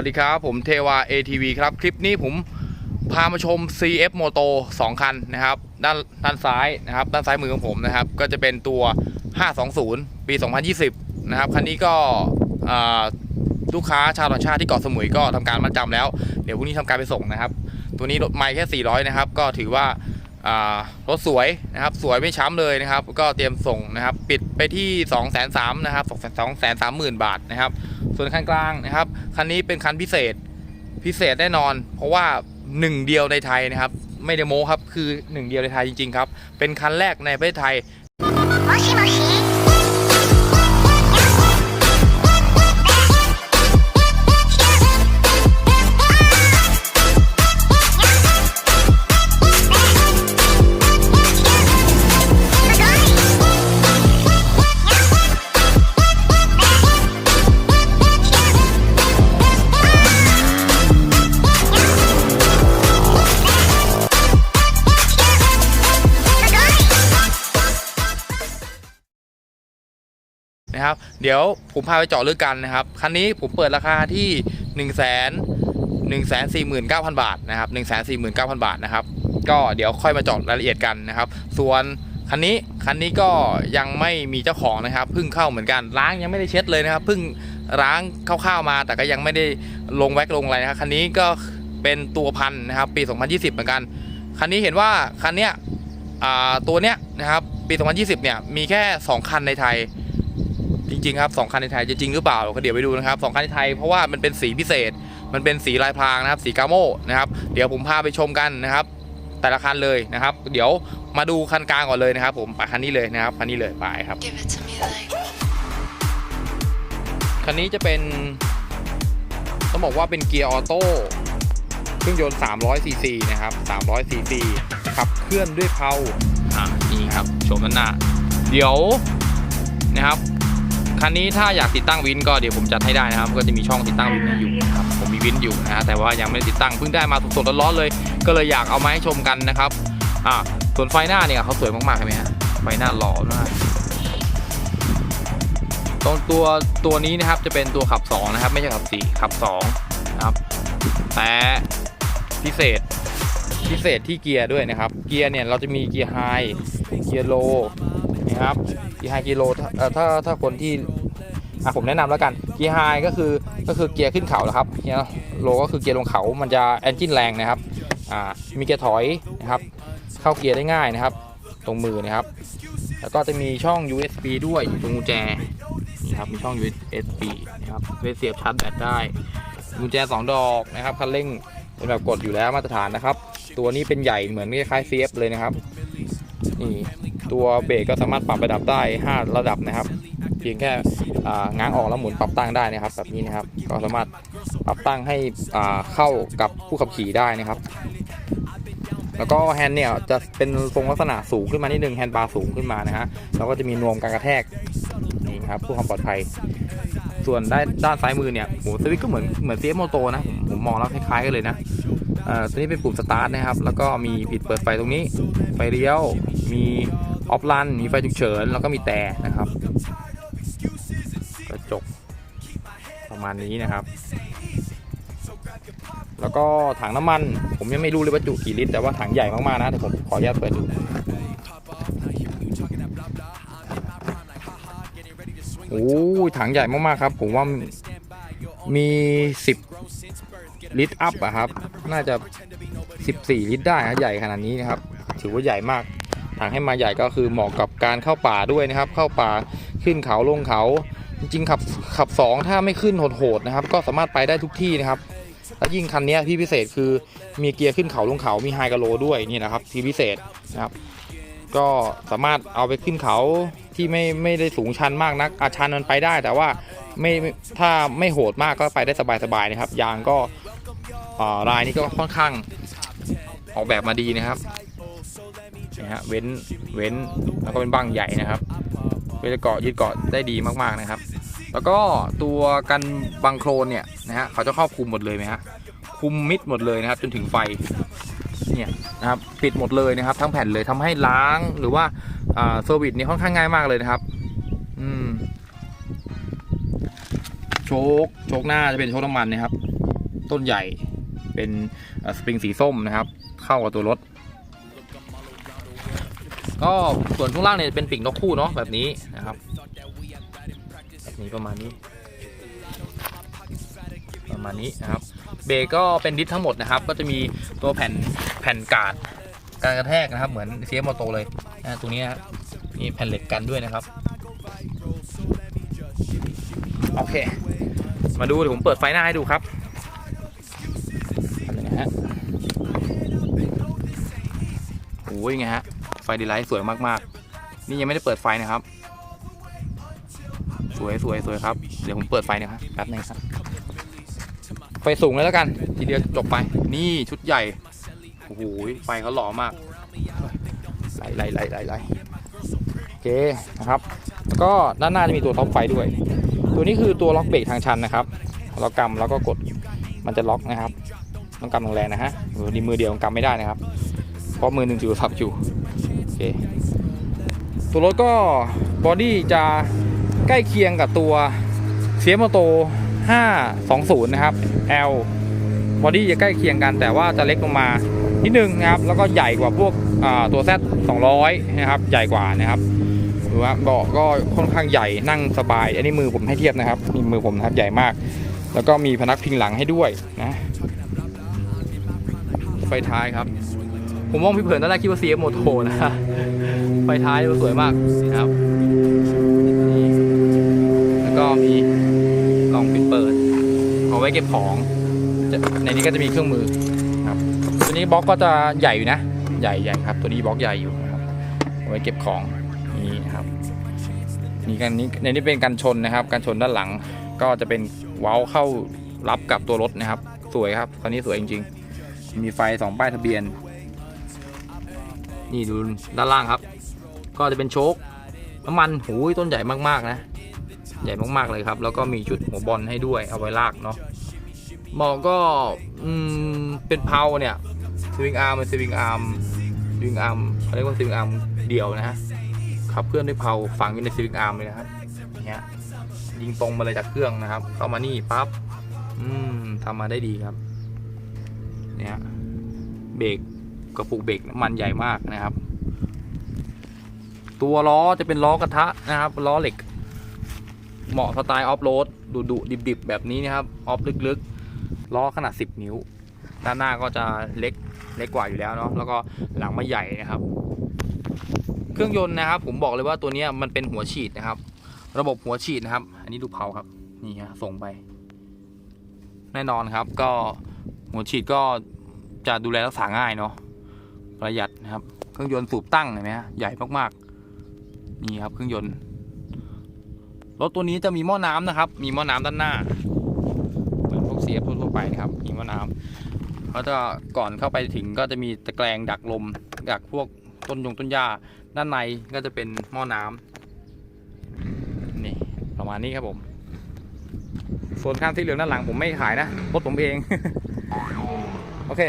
วัสดีครับ ผมเทวา ATV ครับ คลิปนี้ผมพามาชม CF Moto 2 คันนะครับ ด้านด้านซ้ายนะครับ ด้านซ้ายมือของผมนะครับ ก็จะเป็นตัว 520 ปี 2020 นะครับ คันนี้ก็ลูกค้าชาวต่างชาติที่เกาะสมุยก็ทำการมัดจำแล้ว เดี๋ยวพรุ่งนี้ทำการไปส่งนะครับ ตัวนี้รถไม่แค่ 400 นะครับ ก็ถือว่าอ่ารถสวยนะครับ สวยไม่ช้ำเลยนะครับ ก็เตรียมส่งนะครับ ปิดไปที่ 2 3 0 0 0นะครับ2 3 0 0 0 0 บาทนะครับ ส่วนคันกลางนะครับ คันนี้เป็นคันพิเศษพิเศษแน่นอน เพราะว่าหนึ่งเดียวในไทยนะครับ ไม่ได้โม้ครับ คือหนึ่งเดียวในไทยจริง ๆ ครับ เป็นคันแรกในประเทศไทย นะครับ เดี๋ยวผมพาไปเจาะลึกกันนะครับคันนี้ผมเปิดราคาที่1นึ่งแสนหนึ่งแสนสี่หมื่นเก้าพันบาทนะครับหนึ่งแสนสี่หมื่นเก้าพันบาทนะครับ ก็เดี๋ยวค่อยมาเจาะรายละเอียดกันนะครับ ส่วนคันนี้คันนี้ก็ยังไม่มีเจ้าของนะครับเพิ่งเข้าเหมือนกันล้างยังไม่ได้เช็ดเลยนะครับเพิ่งล้างคร่าวๆมา แต่ก็ยังไม่ได้ลงแว็กลงอะไรนะครับคันนี้ก็เป็นตัวพันนะครับปี 2020 เหมือนกันคันนี้เห็นว่าคันเนี้ยตัวเนี้ยนะครับปี 2020 เนี่ยมีแค่ 2 คันในไทย จริงๆครับสองคันในไทยจะจริงหรือเปล่าก็เดี๋ยวไปดูนะครับสองคันในไทยเพราะว่ามันเป็นสีพิเศษ มันเป็นสีลายพรางนะครับ สีกาโมนะครับ เดี๋ยวผมพาไปชมกันนะครับ แต่ละคันเลยนะครับ เดี๋ยวมาดูคันกลางก่อนเลยนะครับ ผมไปคันนี้เลยนะครับคันนี้เลยไปครับ Give it to me like คันนี้จะเป็นต้องบอกว่าเป็นเกียร์ออโต้เครื่องยนต์ 300 ซีซีนะครับ 300 ซีซีขับเคลื่อนด้วยเพลาอ่านี่ครับ ชมด้านหน้า เดี๋ยวนะครับ คันนี้ถ้าอยากติดตั้งวินก็เดี๋ยวผมจัดให้ได้นะครับ ก็จะมีช่องติดตั้งวินอยู่ครับผมมีวินอยู่นะฮะแต่ว่ายังไม่ได้ติดตั้งเพิ่งได้มาสดๆร้อนๆเลย ก็เลยอยากเอามาให้ชมกันนะครับอ่าส่วนไฟหน้าเนี่ยเขาสวยมากๆใช่ไหมฮะไฟหน้าหล่อมากตรงตัวตัวนี้นะครับจะเป็นตัวขับ 2 นะครับ ไม่ใช่ขับ4ขับ2นะครับแต่พิเศษพิเศษที่เกียร์ด้วยนะครับ เกียร์เนี่ยเราจะมีเกียร์ไฮเกียร์โลนะครับ กีไฮกียร์โลถ้าถ้าคนที่อะผมแนะนำแล้วกันเกียร์ไฮก็คือก็คือเกียร์ขึ้นเขาแล้วครับเกียร์โลก็คือเกียร์ลงเขา มันจะแอนจินแรงนะครับอ่ามีเกียร์ถอยนะครับเข้าเกียร์ได้ง่ายนะครับ ตรงมือนะครับ แล้วก็จะมีช่อง USB ด้วยอยู่ตรงกุญแจนี่ครับมีช่อง USB นะครับไว้เสียบชาร์จแบตได้กุญแจ 2 ดอกนะครับคันเร่งเป็นแบบกดอยู่แล้วมาตรฐานนะครับ ตัวนี้เป็นใหญ่เหมือนคล้ายๆ CF เลยนะครับนี่ ตัวเบรกก็สามารถปรับระดับได้ 5 ระดับนะครับ เพียงแค่ง้างออกแล้วหมุนปรับตั้งได้นะครับ แบบนี้นะครับ ก็สามารถปรับตั้งให้เข้ากับผู้ขับขี่ได้นะครับ แล้วก็แฮนด์เนี่ยจะเป็นทรงลักษณะสูงขึ้นมานิดนึงแฮนด์บาร์สูงขึ้นมานะฮะแล้วก็จะมีนวมการกระแทกนี่ครับเพื่อความปลอดภัย ส่วนด้านด้านซ้ายมือเนี่ยโหสวิตก็เหมือนเหมือนเซียโมโตนะผมผมมองแล้วคล้ายๆกันเลยนะอ่อตัวนี้เป็นปุ่มสตาร์ทนะครับ แล้วก็มีปิดเปิดไฟตรงนี้ ไฟเลี้ยว มี ออฟลันมีไฟฉุกเฉิน แล้วก็มีแต่นะครับ กระจกประมาณนี้นะครับ แล้วก็ถังน้ำมัน ผมยังไม่รู้เลยว่าจุกี่ลิตรแต่ว่าถังใหญ่มากๆนะแต่ผมขออนุญาตเปิดดูโอ้ถังใหญ่มากๆครับ ผมว่ามี 10 ลิตรอัพอะครับ น่าจะ 14 ลิตรได้นะใหญ่ขนาดนี้นะครับ ถือว่าใหญ่มาก ถังให้มาใหญ่ก็คือเหมาะกับการเข้าป่าด้วยนะครับ เข้าป่าขึ้นเขาลงเขา จริงขับขับ 2 ถ้าไม่ขึ้นโหดๆนะครับ ก็สามารถไปได้ทุกที่นะครับแล้วยิ่งคันนี้ที่พิเศษคือมีเกียร์ขึ้นเขาลงเขามีไฮกะโลด้วยนี่นะครับที่พิเศษนะครับ ก็สามารถเอาไปขึ้นเขาที่ไม่ไม่ได้สูงชันมากนักอาชันมันไปได้ แต่ว่าไม่ถ้าไม่โหดมากก็ไปได้สบายๆนะครับยางก็อ่ารายนี้ก็ค่อนข้างออกแบบมาดีนะครับ ฮะเว้นเว้นแล้วก็เป็นบังใหญ่นะครับเพื่อจะเกาะยึดเกาะได้ดีมากๆนะครับ แล้วก็ตัวกันบังโครนเนี่ยนะฮะเขาจะครอบคลุมหมดเลยไหมฮะคุมมิดหมดเลยนะครับจนถึงไฟเนี่ยนะครับปิดหมดเลยนะครับ ทั้งแผ่นเลยทำให้ล้างหรือว่าเซอร์วิสนี่ค่อนข้างง่ายมากเลยนะครับ อืมโชคโชคหน้าจะเป็นโชคน้ำมันนะครับ ต้นใหญ่เป็นสปริงสีส้มนะครับ เข้ากับตัวรถ ก็ส่วนข้างล่างเนี่ยเป็นปีกนกคู่เนาะแบบนี้นะครับแบบนี้ประมาณนี้ ประมาณนี้นะครับ เบรกก็เป็นดิสทั้งหมดนะครับ ก็จะมีตัวแผ่นแผ่นกาดการกระแทกนะครับ เหมือนเซียมอโตเลยนะตรงนี้นะมีแผ่นเหล็กกันด้วยนะครับ โอเค มาดูเดี๋ยวผมเปิดไฟหน้าให้ดูครับทำยังไงฮะโอ้ยไงฮะ ดีไลท์สวยมากๆ นี่ยังไม่ได้เปิดไฟนะครับ สวยสวยสวยครับ เดี๋ยวผมเปิดไฟนะครับแป๊บนึงครับ ไฟสูงเลยแล้วกัน ทีเดียวจบไป นี่ชุดใหญ่ โอ้โห ไฟเขาหล่อมากไหลไหลไหลไหลไหลโอเคนะครับ แล้วก็ด้านหน้าจะมีตัวท็อปไฟด้วย ตัวนี้คือตัวล็อกเบรกทางชันนะครับ เรากำแล้วก็กด มันจะล็อกนะครับ ต้องกำแรงๆนะฮะ มือดีมือเดียวกำไม่ได้นะครับ เพราะมือหนึ่งถือโทรศัพท์อยู่ เคตัวรถก็บอดี้จะใกล้เคียงกับตัวเซียมโต520 นะครับ L บอดี้จะใกล้เคียงกันแต่ว่าจะเล็กลงมานิดนึงนะครับ แล้วก็ใหญ่กว่าพวกตัว Z 200 นะครับ ใหญ่กว่านะครับหรือว่าเบาะก็ค่อนข้างใหญ่นั่งสบาย อันนี้มือผมให้เทียบนะครับมีมือผมนะครับใหญ่มาก แล้วก็มีพนักพิงหลังให้ด้วยนะไฟท้ายครับ ผมมองพี่เผินตอนแรกคิดว่า CF Moto นะไฟท้ายสวยมากนะครับ แล้วก็มีกล่องปิดเปิด เอาไว้เก็บของ ในนี้ก็จะมีเครื่องมือครับ ตัวนี้บล็อกก็จะใหญ่อยู่นะ ใหญ่ใหญ่ครับ ตัวนี้บล็อกใหญ่อยู่นะครับ เอาไว้เก็บของนี่ครับ นี่กันนี้ในนี้เป็นกันชนนะครับ กันชนด้านหลังก็จะเป็นเว้าเข้ารับกับตัวรถนะครับ สวยครับคันนี้สวยจริงๆ มีไฟสองป้ายทะเบียน นี่ดูด้านล่างครับ ก็จะเป็นโชคน้ำมันหูยต้นใหญ่มากๆนะ ใหญ่มากๆเลยครับ แล้วก็มีจุดหัวบอลให้ด้วยเอาไว้ลากเนาะมองก็เป็นเพาเนี่ยสวิงอาร์มเป็นสวิงอาร์มสวิงอาร์มเขาเรียกว่าสวิงอาร์มเดี่ยวนะฮะขับเคลื่อนด้วยเพาฝังอยู่ในสวิงอาร์มเลยนะครับเนี่ยยิงตรงมาเลยจากเครื่องนะครับ เข้ามานี่ปั๊บอืมทำมาได้ดีครับ เนี่ยเบรก กระปุกเบรกน้ำมันใหญ่มากนะครับ ตัวล้อจะเป็นล้อกระทะนะครับล้อเหล็ก เหมาะสไตล์ออฟโรดดุดุดิบดิบแบบนี้นะครับออฟลึกๆล้อขนาด 10 นิ้ว ด้านหน้าก็จะเล็กเล็กกว่าอยู่แล้วเนาะแล้วก็หลังมาใหญ่นะครับ เครื่องยนต์นะครับ ผมบอกเลยว่าตัวนี้มันเป็นหัวฉีดนะครับ ระบบหัวฉีดนะครับ อันนี้ดูเผาครับนี่ฮะส่งไป แน่นอนครับก็หัวฉีดก็จะดูแลรักษาง่ายเนาะ ประหยัดนะครับ เครื่องยนต์สูบตั้งเห็นไหมฮะใหญ่มากๆ นี่ครับเครื่องยนต์รถตัวนี้จะมีหม้อน้ำนะครับ มีหม้อน้ำด้านหน้า เหมือนพวกเสียบทั่วๆไปนะครับ มีหม้อน้ำแล้วก็ก่อนเข้าไปถึงก็จะมีตะแกรงดักลม ดักพวกต้นยงต้นหญ้า ด้านในก็จะเป็นหม้อน้ำนี่ประมาณนี้ครับผม ส่วนข้างที่เหลืองด้านหลังผมไม่ขายนะ รถผมเอง โอเค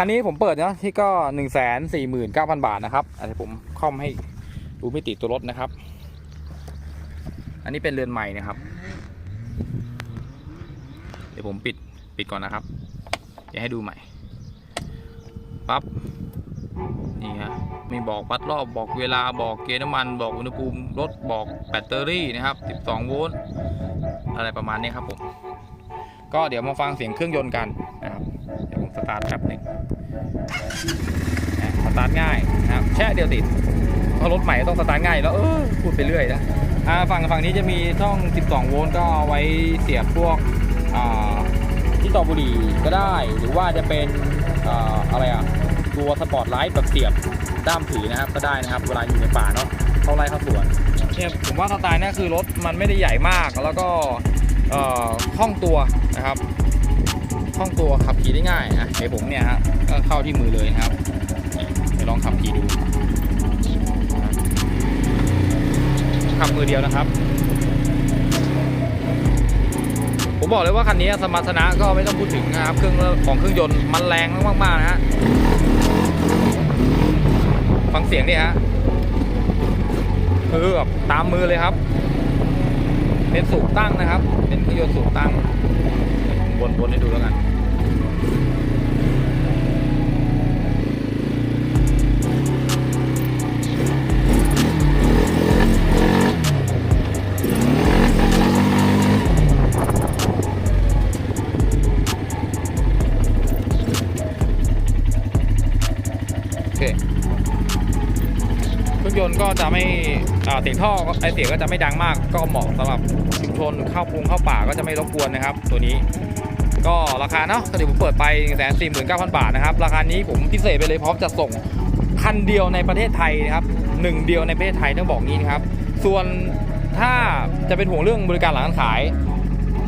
คันนี้ผมเปิดเนาะที่ก็หนึ่งแสนสี่หมื่นเก้าพันบาทนะครับอันนี้ผมคอมให้ดูมิติตัวรถนะครับ อันนี้เป็นเรือนใหม่นะครับ เดี๋ยวผมปิดปิดก่อนนะครับเดี๋ยวให้ดูใหม่ปั๊บนี่ฮะมีบอกวัดรอบบอกเวลาบอกเกียร์น้ำมัน บอกอุณหภูมิรถบอกแบตเตอรี่นะครับ 12 โวลต์อะไรประมาณนี้ครับผม ก็เดี๋ยวมาฟังเสียงเครื่องยนต์กันนะครับ สตาร์ทแป๊บหนึ่งสตาร์ทง่ายนะครับแช่เดียวติดเพราะรถใหม่ต้องสตาร์ทง่ายแล้วเออพูดไปเรื่อยนะฝั่งฝั่งนี้จะมีช่อง 12 โวลต์ก็เอาไว้เสียบพวกอ่าที่ต่อบุหรี่ก็ได้ หรือว่าจะเป็นอ่าอะไรอะตัวสปอร์ตไลท์แบบเสียบด้ามถือนะครับก็ได้นะครับเวลาอยู่ในป่าเนาะเข้าไล่เข้าสวนเนี่ยผมว่าสไตล์นี้คือรถมันไม่ได้ใหญ่มากแล้วก็อ่อคล่องตัวนะครับ คล่องตัวขับขี่ได้ง่ายอะไอผมเนี่ยฮะก็เข้าที่มือเลยนะครับเดี๋ยวลองขับขี่ดูขับมือเดียวนะครับ ผมบอกเลยว่าคันนี้สมรรถนะก็ไม่ต้องพูดถึงนะครับ เครื่องของเครื่องยนต์มันแรงมากๆนะฮะฟังเสียงดิฮะคือแบบตามมือเลยครับ เป็นสูบตั้งนะครับ เป็นเครื่องยนต์สูบตั้ง วนวนให้ดูแล้วกันยนต์ก็จะไม่เสียงท่อไอเสียงก็จะไม่ดังมาก ก็เหมาะสำหรับชุมชนเข้าปรุงเข้าป่าก็จะไม่รบกวนนะครับ ตัวนี้ ก็ราคาเนาะก็เดี๋ยวผมเปิดไป1 4 9 0 0 0 บาทนะครับ ราคานี้ผมพิเศษไปเลยพร้อมจะส่งคันเดียวในประเทศไทยนะครับหนึ่งเดียวในประเทศไทยต้องบอกงี้นะครับ ส่วนถ้าจะเป็นห่วงเรื่องบริการหลังการขาย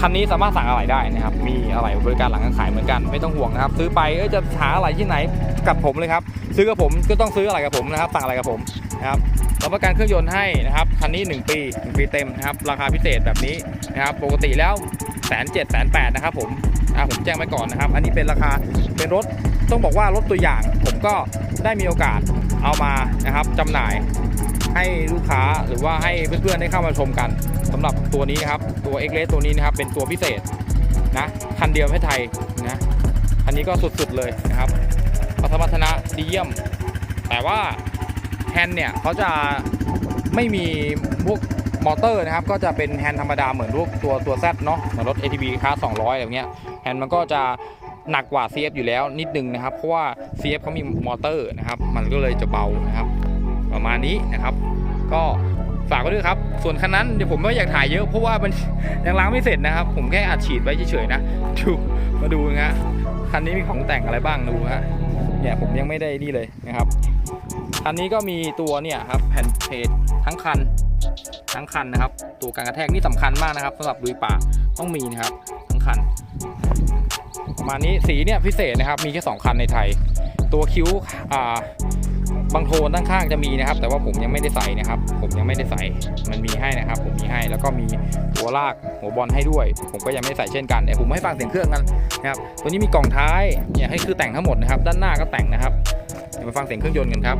คันนี้สามารถสั่งอะไรได้นะครับ มีอะไรบริการหลังการขายเหมือนกันไม่ต้องห่วงนะครับ ซื้อไปเอจะหาอะไรที่ไหนกับผมเลยครับ ซื้อกับผมก็ต้องซื้ออะไรกับผมนะครับ สั่งอะไรกับผมนะครับรับประกันเครื่องยนต์ให้นะครับคันนี้ 1 ปี1ปีเต็มนะครับ ราคาพิเศษแบบนี้นะครับ ปกติแล้ว แสนเจ็ดแสนแปดนะครับผมอ่าผมแจ้งไว้ก่อนนะครับ อันนี้เป็นราคาเป็นรถต้องบอกว่ารถตัวอย่าง ผมก็ได้มีโอกาสเอามานะครับจำหน่ายให้ลูกค้าหรือว่าให้เพื่อนๆได้เข้ามาชมกันสำหรับตัวนี้นะครับตัว x อ s ตัวนี้นะครับเป็นตัวพิเศษนะคันเดียวในประเทศไทยนะคันนี้ก็สุดๆเลยนะครับพัฒมัฒนะดีเยี่ยม แต่ว่าแฮนเนี่ยเขาจะไม่มีพวก มอเตอร์นะครับก็จะเป็นแฮนด์ธรรมดาเหมือนพวกตัวตัว Z เนาะเหมือนรถ ATV คาร์200อะไรเงี้ยแฮนด์มันก็จะหนักกว่า CF อยู่แล้วนิดนึงนะครับ เพราะว่า CF เขามีมอเตอร์นะครับ มันก็เลยจะเบานะครับ ประมาณนี้นะครับ ก็ฝากไว้ด้วยครับ ส่วนคันนั้นเดี๋ยวผมไม่อยากถ่ายเยอะเพราะว่ามันยังล้างไม่เสร็จนะครับ ผมแค่อัดฉีดไว้เฉยๆนะดูมาดูนะฮะคันนี้มีของแต่งอะไรบ้างดูฮะเนี่ยผมยังไม่ได้นี่เลยนะครับคันนี้ก็มีตัวเนี่ยครับแผ่นเพจทั้งคัน ทั้งคันนะครับ ตัวการกระแทกนี่สำคัญมากนะครับสำหรับลุยป่าต้องมีนะครับทั้งคัน ประมาณนี้สีเนี่ยพิเศษนะครับ มีแค่สองคันในไทย ตัวคิ้วอ่าบางโทนด้านข้างจะมีนะครับ แต่ว่าผมยังไม่ได้ใส่นะครับ ผมยังไม่ได้ใส่มันมีให้นะครับ ผมมีให้แล้วก็มีหัวลากหัวบอลให้ด้วย ผมก็ยังไม่ใส่เช่นกันเดี๋ยวผมให้ฟังเสียงเครื่องกันนะครับตัวนี้มีกล่องท้ายเนี่ยให้คือแต่งทั้งหมดนะครับ ด้านหน้าก็แต่งนะครับเดี๋ยวมาฟังเสียงเครื่องยนต์กันครับ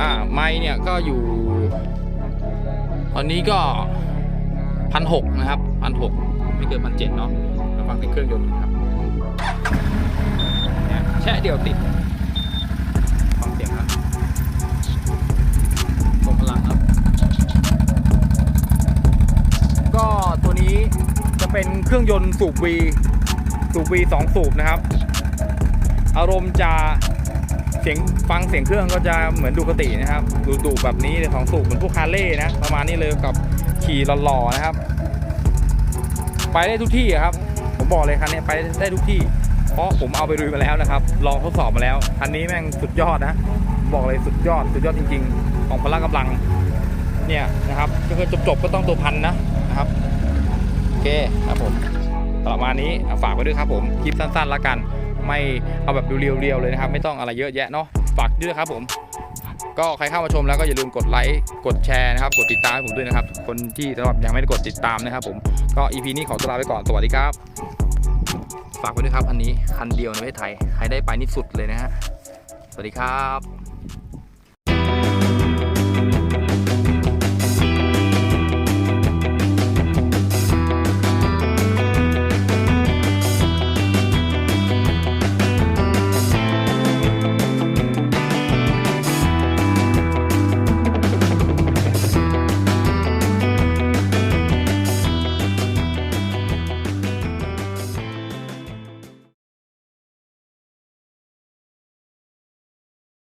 อ่าไม้เนี่ยก็อยู่ ตอนนี้ก็พันหกนะครับพันหกไม่เกินพันเจ็ดเนาะมาฟังเสียงเครื่องยนต์กันครับแช่เดียวติดฟังเสียงครับทรงพลังครับ ก็ตัวนี้จะเป็นเครื่องยนต์สูบ V สูบ V สองสูบนะครับ อารมณ์จะ สียงฟังเสียงเครื่องก็จะเหมือนดูกตินะครับ ดูดูแบบนี้เลยสองสูบเหมือนพวกคาร์เล่นะ ประมาณนี้เลยกับขี่หล่อๆนะครับ ไปได้ทุกที่ครับ ผมบอกเลยคันนี้ไปได้ทุกที่ เพราะผมเอาไปลุยมาแล้วนะครับ ลองทดสอบมาแล้วคันนี้แม่งสุดยอดนะ บอกเลยสุดยอด สุดยอดจริง ๆ ของพละกำลัง เนี่ยนะครับก็คือจบๆก็ต้องตัวพันนะนะครับโอเคครับผมประมาณนี้ฝากไว้ด้วยครับผมคลิปสั้นๆแล้วกัน ไม่เอาแบบดูเรียวๆเลยนะครับ ไม่ต้องอะไรเยอะแยะเนาะฝากด้วยครับผม ก็ใครเข้ามาชมแล้วก็อย่าลืมกดไลค์กดแชร์นะครับ กดติดตามให้ผมด้วยนะครับ คนที่สำหรับยังไม่ได้กดติดตามนะครับ ผมก็ EP นี้ขอตัวลาไปก่อนสวัสดีครับ ฝากไว้ด้วยครับคันนี้คันเดียวในประเทศไทยใครได้ไปนี่สุดเลยนะฮะสวัสดีครับ